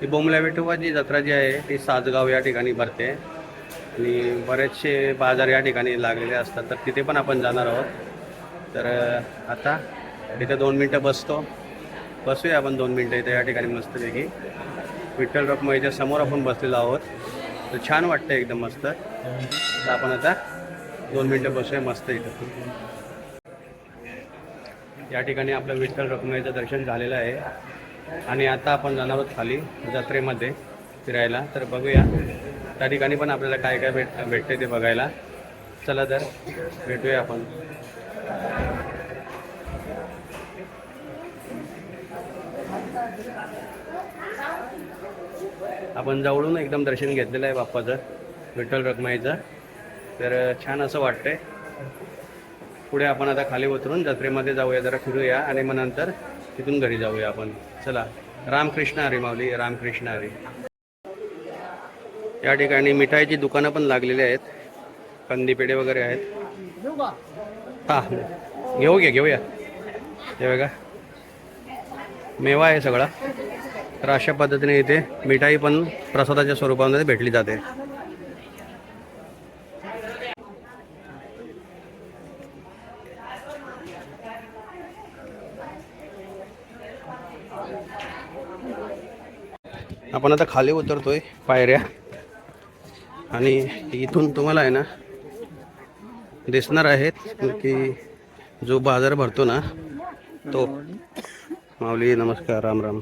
ही बोमल्या विठोबाची जत्रा जी आहे ती साजगाव या ठिकाणी भरते. आणि बरेचसे बाजार या ठिकाणी लागलेले असतात तर तिथे पण आपण जाणार आहोत. तर आता तिथे दोन मिनटं बसतो. बसूया आपण दोन मिनटं इथे या ठिकाणी मस्तपैकी. विठ्ठल रखमाईच्या समोर आपण बसलेलो आहोत. तर छान वाटतं एकदम मस्त. तर आपण आता दोन मिनटं बसूया मस्त इथं. या ठिकाणी आपलं विठ्ठल रखमाईचं दर्शन झालेलं आहे. आणि आता आपण जाणार आहोत खाली जत्रेमध्ये फिरायला. तर बघूया त्या ठिकाणी पण आपल्याला काय काय भेट भेटते ते बघायला. चला तर भेटूया आपण. आपण जवळून एकदम दर्शन घेतलेलं आहे बाप्पाचं विठ्ठल रखमाईचं. तर छान असं वाटतंय. पुढे आपण आता खाली उतरून जत्रेमध्ये जाऊया जरा फिरूया आणि मग नंतर तिथून घरी जाऊया आपण. चला रामकृष्ण हरी माऊली रामकृष्ण हरी. या ठिकाणी मिठाईची दुकानं पण लागलेली आहेत. कंदीपेढे वगैरे आहेत. हां घेऊ घ्या घेऊया. हे बघा. मेवा आहे सगळा. तर अशा पद्धतीने इथे मिठाई पण प्रसादाच्या स्वरूपामध्ये भेटली जाते. आपण आता खाली उतरतोय पायऱ्या. आणि इथून तुम्हाला आहे ना दिसणार आहेत. की जो बाजार भरतो ना तो. माऊली नमस्कार राम राम.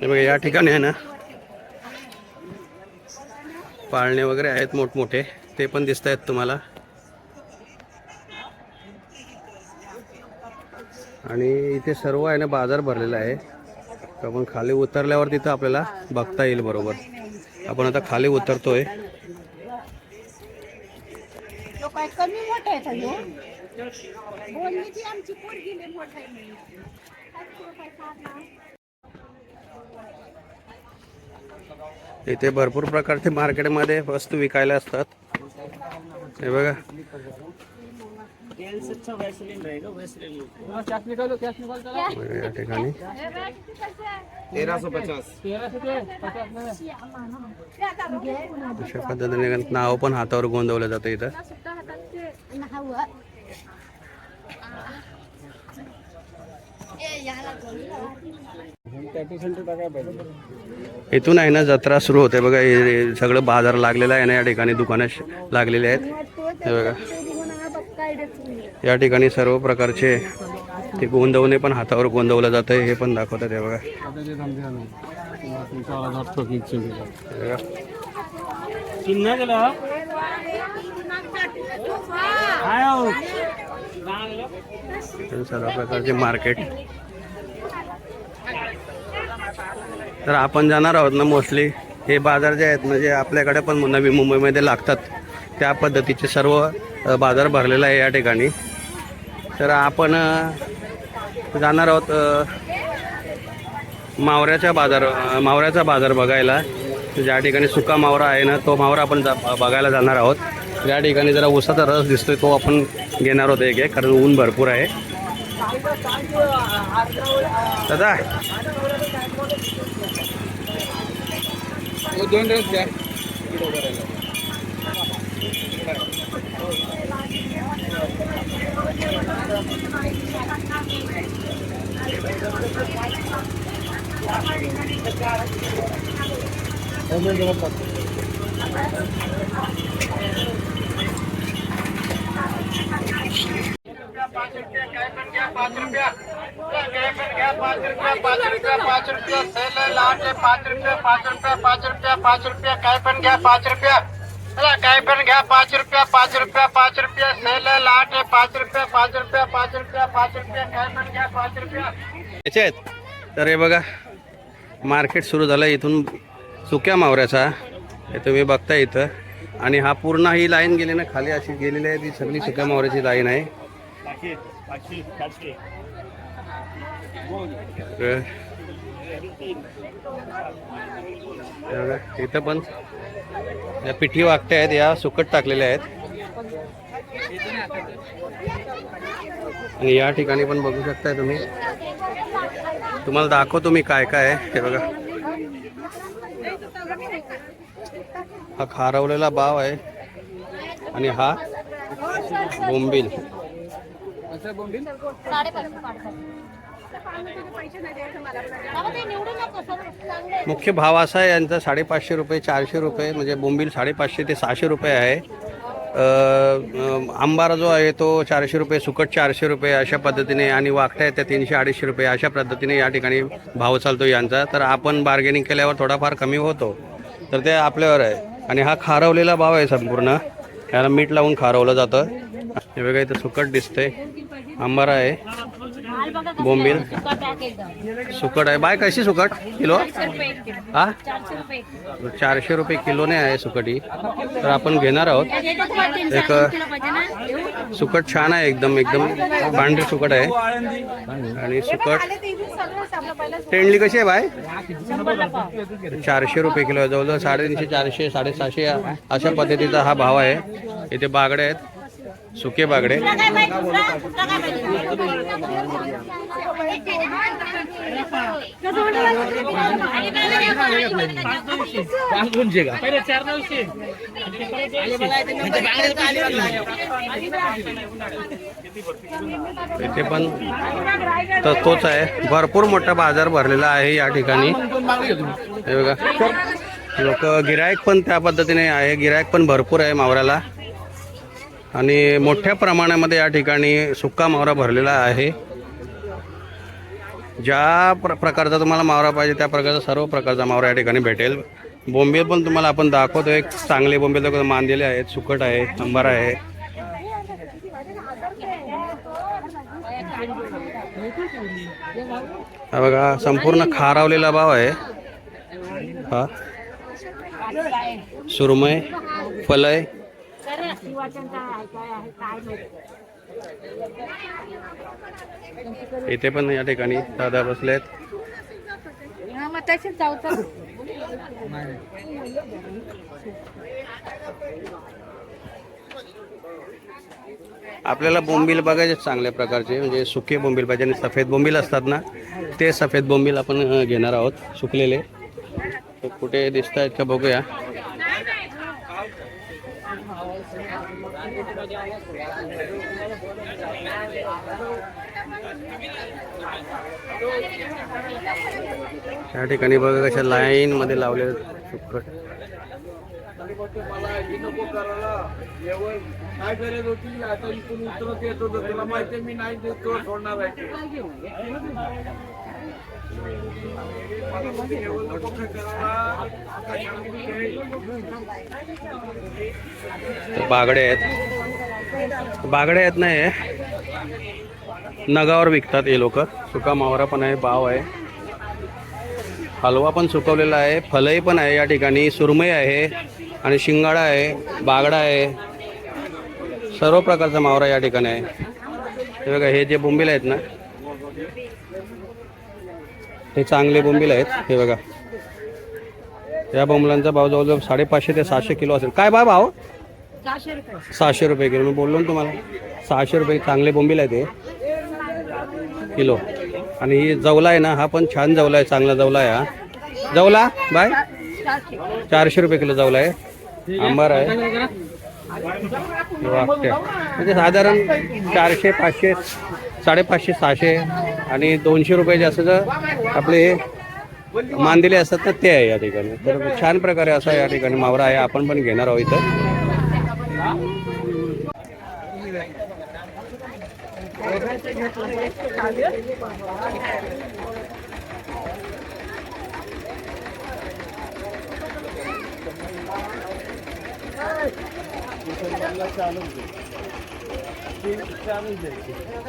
हे बघा या ठिकाणी आहे ना पाळणे वगैरे आहेत मोठमोठे. ते पण दिसत आहेत तुम्हाला. आणि इथे सर्व आहे ना बाजार भरलेला आहे. तर आपण खाली उतरल्यावर तिथं आपल्याला बघता येईल बरोबर. आपण आता खाली उतरतोय? इथे भरपूर प्रकारचे मार्केटमध्ये वस्तू विकायला असतात. हे बघा. या ठिकाणी. अशा पद्धतीने नाव पण हातावर गोंदवलं जातं इथं. हवं. इथून आहे ना जत्रा सुरू होते. बघा हे हे सगळं बाजार लागलेलं आहे ना या ठिकाणी दुकानं लागलेले आहेत. हे बघा. या ठिकाणी सर्व प्रकारचे ते गोंदवणे पण हातावर गोंदवलं जातं हे पण दाखवतात हे बघा. सर्व प्रकारचे मार्केट. तर आपण जाणार आहोत ना मोस्टली. हे बाजार जे आहेत ना जे आपल्याकडे पण नवी मुंबईमध्ये लागतात. त्या पद्धतीचे सर्व बाजार भरलेला आहे या ठिकाणी. तर आपण जाणार आहोत मावऱ्याच्या बाजार मावऱ्याचा बाजार बघायला. ज्या ठिकाणी सुका मावरा आहे ना तो मावरा आपण जा बघायला जाणार आहोत. ज्या ठिकाणी जरा उसाचा रस दिसतोय तो आपण घेणार आहोत एक एक कारण ऊन भरपूर आहे. दादा. दोन रस द्या. पाँच रुपया काय पण घ्या रुपया काय पण घ्या रुपया पाच रुपया पाच रुपया सेल लाट पाच रुपया पाच रुपया पाच रुपया पाच रुपया काय पण घ्या रुपया चला, काय पण घ्या पाच रुपया पाच रुपया पाच रुपया सेल लाट पाच रुपया पाच रुपया पाच रुपया पाच रुपया काय पण घ्या पाच रुपया. याचे आहेत तर हे बघा मार्केट सुरू झालं इथून सुक्या मावऱ्याचा. हे तुम्ही बघता इथं. आणि हा पूर्ण ही लाईन गेली ना खाली अशी गेलेली आहे ती सगळी सुक्या मावऱ्याची लाईन आहे. इथं पण या पिठी वाकट्या आहेत या सुकट टाकलेल्या आहेत. आणि या ठिकाणी पण बघू शकताय तुम्ही. तुम्हाला दाखवतो मी काय काय आहे हे बघा. हा खारवलेला बाव आहे आणि हा बोंबील. मुख्य भाव असा आहे यांचा साडेपाचशे रुपये चारशे रुपये म्हणजे बोंबील साडेपाचशे ते सहाशे रुपये आहे. आंबारा जो आहे तो चारशे रुपये सुकट चारशे रुपये अशा पद्धतीने आणि वाकट्या आहेत त्या तीनशे अडीचशे रुपये अशा पद्धतीने या ठिकाणी भाव चालतो यांचा. तर आपण बार्गेनिंग केल्यावर थोडाफार कमी होतो. तर ते आपल्यावर आहे. आणि हा खारवलेला भाव आहे संपूर्ण. याला मीठ लावून खारवलं जातं. हे बघा इथं सुकट दिसतंय. आंबारा आहे. बोंबील. सुकट आहे. बाय कशी सुकट? किलो? हा? चारशे रुपये किलोने आहे सुकटी तर आपण घेणार आहोत. एक सुकट छान आहे एकदम एकदम पांढरी सुकट आहे. आणि सुकट टेंडली कशी आहे बाय? चारशे रुपये किलो आहे. जवळजवळ साडेतीनशे चारशे साडेसहाशे अशा पद्धतीचा हा भाव आहे. इथे बागडे आहेत. सुके बागडे. इथे पण तर तोच आहे. भरपूर मोठा बाजार भरलेला आहे या ठिकाणी. हे बघा. लोक गिरायक पण त्या पद्धतीने आहे. गिरायक पण भरपूर आहे मावऱ्याला आणि मोठ्या प्रमाणामध्ये या ठिकाणी सुक्का मावरा भरलेला आहे. ज्या प्र प्रकारचा तुम्हाला मावरा पाहिजे त्या प्रकारचा सर्व प्रकारचा मावरा या ठिकाणी भेटेल. बोंबील पण तुम्हाला आपण दाखवतो एक चांगले बोंबील दाखवतो मांदेले आहेत सुकट आहे अंबारा आहे. हा बघा संपूर्ण खारावलेला भाव आहे. हा. सुरमय फलय इथे पण या ठिकाणी दादा बसलेत. मग तसेच जाऊ तर. आपल्याला बोंबील बघायचे चांगल्या प्रकारचे म्हणजे सुके बोंबील पाहिजे आणि सफेद बोंबील असतात ना ते सफेद बोंबील आपण घेणार आहोत सुकलेले. ते कुठे दिसत आहेत का बघूया. या ठिकाणी बघा कशा लाईन मध्ये लावले सुकट काय गरज होती आता इथून उतरत येत होतं तुला माहिती मी नाही देतो सोडणार आहे बागडे आहेत. बागडे आहेत ना हे. नगावर विकतात हे लोक. सुका मावरा पण आहे पाव आहे. हलवा पण सुकवलेला आहे. फलई पण आहे या ठिकाणी. सुरमई आहे आणि शिंगाडा आहे बागडा आहे. सर्व प्रकारचा मावरा या ठिकाणी आहे. हे बघा हे जे बोंबील आहेत ना हे चांगले बोंबील आहेत. हे बघा. या बोंबलांचा भाव जवळजवळ साडेपाचशे ते सहाशे किलो असेल. काय बा भाव? सहाशे रुपये. किलो. मी बोललो ना तुम्हाला. सहाशे रुपये चांगले बोंबील आहे ते किलो. आणि ही जवला आहे ना हा पण छान जवला आहे चांगला जवला आहे हा. जवला? बाय. चारशे. रुपये किलो जवला आहे. आंबार आहे. म्हणजे साधारण चारशे पाचशे साडेपाचशे सहाशे. आणि दोनशे रुपये जास्त आपले हे मानलेले असतात ना ते आहे या ठिकाणी. तर छान प्रकारे असा या ठिकाणी मावरा आहे. आपण पण घेणार आहोत इथं.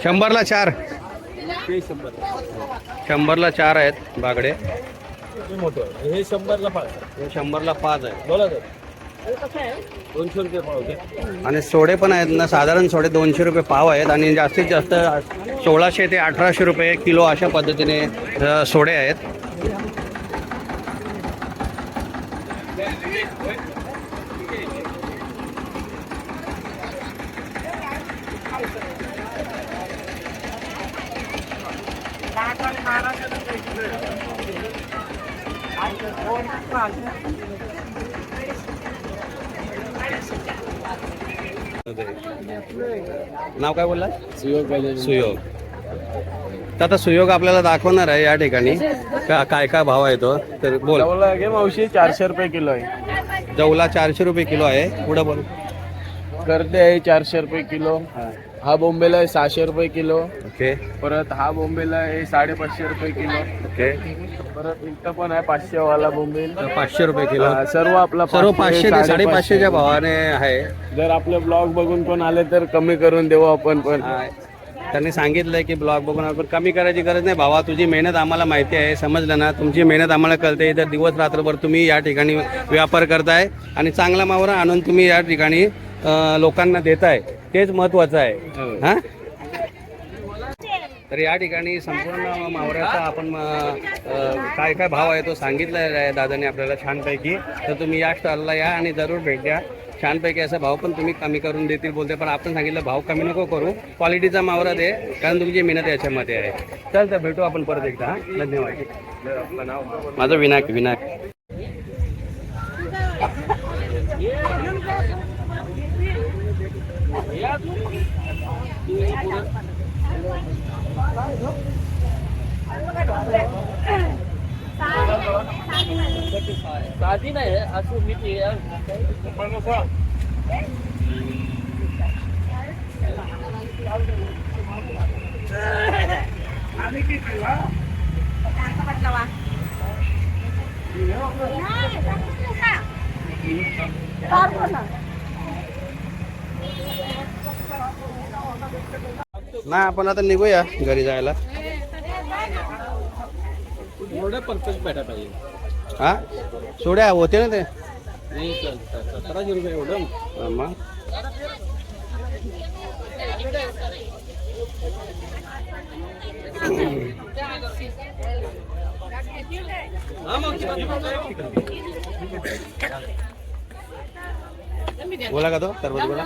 शंभरला चार. शंभरला चार आहेत बागडे. हे शंभरला पाच शंभरला पाच आहेत. बोला दोनशे रुपये पाव आणि सोडे पण आहेत ना साधारण सोडे दोनशे रुपये पाव आहेत. आणि जास्तीत जास्त सोळाशे ते अठराशे रुपये किलो अशा पद्धतीने सोडे आहेत. नाव काय बोलला सुयोग सुयोग. तर आता सुयोग आपल्याला दाखवणार आहे या ठिकाणी. का काय काय भाव आहे तो? तर बोल. बोला घे मावशी चारशे रुपये किलो आहे. जवला चारशे रुपये किलो आहे. पुढं बोल. करते आहे चारशे रुपये किलो. हा बोंबेला आहे सहाशे रुपये किलो. ओके. परत हा बोंबेला आहे साडेपाचशे रुपये किलो. ओके. परत इथं पण आहे पाचशे वाला बोंबेल. तर पाचशे रुपये किलो. हा, सर्व आपला सर्व पाचशे, ते साडेपाचशेच्या भावाने आहे. जर आपले ब्लॉग बघून कोण आले तर कमी करून देऊ आपण पण. हा. त्यांनी सांगितलंय की ब्लॉग बघून आपण कमी करायची गरज नाही. भावा तुझी मेहनत आम्हाला माहिती आहे. समजलं ना? तुमची मेहनत आम्हाला कळते. तर दिवस रात्रभर तुम्ही या ठिकाणी व्यापार करताय आणि चांगला मावरा आणून तुम्ही या ठिकाणी अं, लोकांना देताय. तेच महत्वाचं आहे. हा. तर या ठिकाणी संपूर्ण मावऱ्याचा आपण काय काय भाव आहे तो सांगितला आहे दादाने आपल्याला छानपैकी. तर तुम्ही या स्टॉलला या आणि जरूर भेट द्या. छानपैकी असा भाव पण तुम्ही कमी करून देतील बोलते पण आपण सांगितलं भाव कमी नको करू. क्वालिटीचा मावरा दे कारण तुमची मेहनत याच्यामध्ये आहे. चल तर भेटू आपण परत एकदा हा. धन्यवाद. माझं विनायक विनायक. સાદી નહીં આખું મીઠી Thank you. ना आपण आता निघूया घरी जायला. एवढं परफेक्ट भेटा पाहिजे. हा? सोड्या होते ना ते? सतराशे रुपये एवढं. हा, मग? बोला का तो? तरबूज बोला.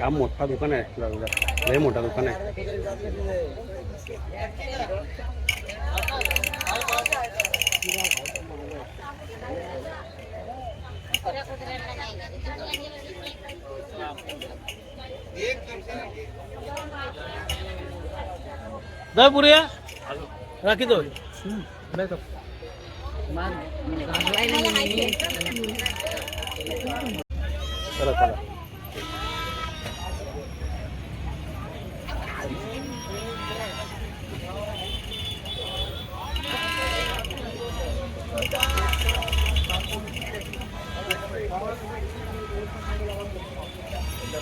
हा मोठा दुकान आहे लागला. लय मोठा दुकान आहे पुऱ्या राखी दो चला चला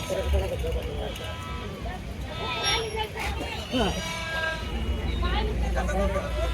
Thank you.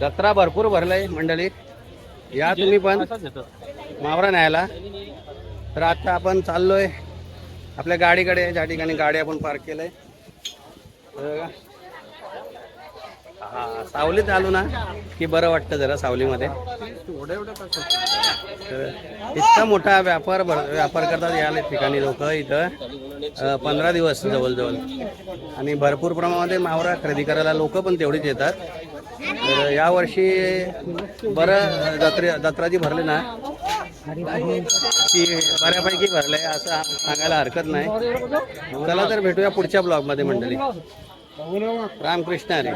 जत्रा भरपूर भरलंय मंडळी. या तुम्ही पण मावरा न्यायला. तर आता आपण चाललोय आपल्या गाडीकडे. ज्या ठिकाणी गाडी आपण पार्क केलंय. हा सावलीत आलो ना की बरं वाटतं जरा सावलीमध्ये. तर इतका मोठा व्यापार भर व्यापार करतात या ठिकाणी लोक इथं. पंधरा दिवस जवळजवळ. आणि भरपूर प्रमाणामध्ये मावरा खरेदी करायला लोक पण तेवढीच येतात. तर यावर्षी बरं जत्रे जत्रा जी भरली ना की बऱ्यापैकी भरलंय असं सांगायला हरकत नाही. चला तर भेटूया पुढच्या ब्लॉगमध्ये मंडळी. रामकृष्ण अरे